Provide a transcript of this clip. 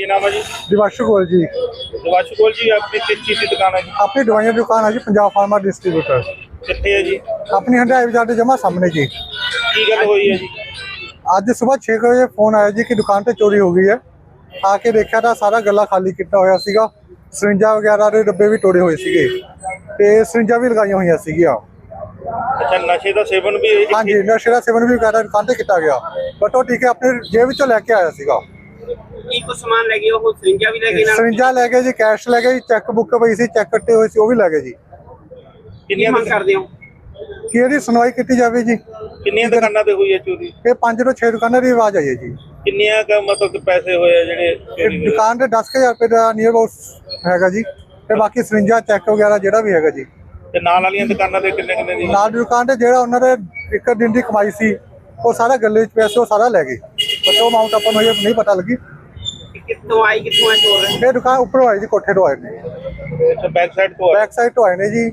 ਕੀ ਨਾਮ ਹੈ ਜੀ? ਦਿਵਾਸ਼ੂ ਗੋਲ ਜੀ। ਦਿਵਾਸ਼ ਕੋਲ ਜੀ ਆਪਣੀ ਕਿਸ ਚੀਜ਼ ਦੀ ਦੁਕਾਨ ਹੈ ਜੀ? ਆਪਣੀ ਦਵਾਈਆਂ ਦੀ ਦੁਕਾਨ ਹੈ ਜੀ ਪੰਜਾਬ ਫਾਰਮਾ ਡਿਸਟ੍ਰੀਬਿਊਟਰ। ਕਿੱਥੇ ਹੈ ਜੀ? ਆਪਣੀ ਹੰਡਾਈ ਬਾਜ਼ਾਰ ਦੇ ਜਮਾ ਸਾਹਮਣੇ ਜੀ। ਕੀ ਗੱਲ ਹੋਈ ਹੈ ਜੀ? ਅੱਜ ਸਵੇਰ 6 ਵਜੇ ਫੋਨ ਆਇਆ ਜੀ ਕਿ ਦੁਕਾਨ ਤੇ ਚੋਰੀ ਹੋ ਗਈ ਹੈ। ਆ ਕੇ ਦੇਖਿਆ ਤਾਂ ਸਾਰਾ ਗੱਲਾ ਖਾਲੀ ਕੀਤਾ ਹੋਇਆ ਸੀਗਾ। ਸਰਿੰਜਾਂ ਵਗੈਰਾ ਦੇ ਡੱਬੇ ਵੀ ਤੋੜੇ ਹੋਏ ਸੀਗੇ। ਤੇ ਸਰਿੰਜਾਂ ਵੀ ਲਗਾਈਆਂ ਹੋਈਆਂ ਸੀਗੀਆਂ। ਅੱਛਾ ਨਸ਼ੇ ਦਾ ਸੇਵਨ ਵੀ ਹਾਂਜੀ ਨਸ਼ੇ ਦਾ ਸੇਵਨ ਵੀ ਵਗੈਰਾ ਦੁਕਾਨ ਤੇ ਕੀਤਾ ਗਿਆ। ਬਟ ਉਹ ਟੀਕੇ ਆਪਣੇ ਜੇਬ ਵਿੱਚੋਂ ਲੈ ਕੇ ਆਇਆ ਸੀਗਾ। ਕੀ ਸਮਾਨ ਲੈ ਗਏ ਉਹ ਸਰਿੰਜਾਂ ਵੀ ਲੈ ਗਏ ਨਾਲ। ਸਰਿੰਜਾਂ ਲੈ ਗਏ ਜੀ ਕੈਸ਼ ਲੈ ਗਏ ਜੀ ਚੈੱਕ ਬੁੱਕ ਪਈ ਸੀ ਚੈੱਕ ਕੱਟੇ ਹੋਏ ਸੀ ਉਹ ਵੀ ਲੈ ਗਏ ਜੀ। ਕਿੰਨੀਆਂ ਮੰਗ ਕਰਦੇ ਹੋ? ਕੀ ਇਹਦੀ ਸੁਣਵਾਈ ਕੀਤੀ ਜਾਵੇ ਜੀ? ਕਿੰਨੀਆਂ ਦੁਕਾਨਾਂ ਤੇ ਹੋਈ ਹੈ ਚੋਰੀ? ਇਹ 5 ਤੋਂ 6 ਦੁਕਾਨਾਂ ਦੀ ਆਵਾਜ਼ ਆਈ ਹੈ ਜੀ। ਕਿੰਨੀਆਂ ਕ ਮਤਲਬ ਕਿ ਪੈਸੇ ਹੋਏ ਆ ਜਿਹੜੇ ਚੋਰੀ ਇਹ ਹੋਏ? ਦੁਕਾਨ ਦੇ 10000 ਰੁਪਏ ਦਾ ਨੀਅਰ ਅਬਾਊਟ ਹੈਗਾ ਜੀ ਤੇ ਬਾਕੀ ਸਰਿੰਜਾਂ ਚੈੱਕ ਵਗੈਰਾ ਜਿਹੜਾ ਵੀ ਹੈਗਾ ਜੀ। ਤੇ ਨਾਲ ਵਾਲੀਆਂ ਦੁਕਾਨਾਂ ਤੇ ਕਿੰਨੇ ਕਿੰਨੇ ਦੀ? ਨਾਲ ਦੀ ਦੁਕਾਨ ਤੇ ਜਿਹੜਾ ਉਹਨਾਂ ਦੇ ਇੱਕ ਦਿਨ ਦੀ ਕਮਾਈ ਸੀ ਉਹ ਸਾਰਾ ਗੱਲੇ 'ਚ ਪੈਸੇ ਉਹ ਸਾਰਾ ਲੈ ਗਏ। ਬਟ ਉਹ ਅਮਾਉਂਟ ਆਪਾਂ ਨੂੰ ਹਜੇ ਨਹੀਂ ਪਤਾ ਲੱਗੀ। ਕਿੱਥੋਂ ਆਈ ਕਿੱਥੋਂ ਹੈ ਚੋਰ ਦੁਕਾਨ ਉੱਪਰੋਂ ਆਏ ਜੀ ਕੋਠੇ ਤੋਂ ਆਏ ਨੇ। ਬੈਕ ਸਾਈਡ ਬੈਕ ਸਾਈਡ ਤੋਂ ਆਏ ਨੇ ਜੀ।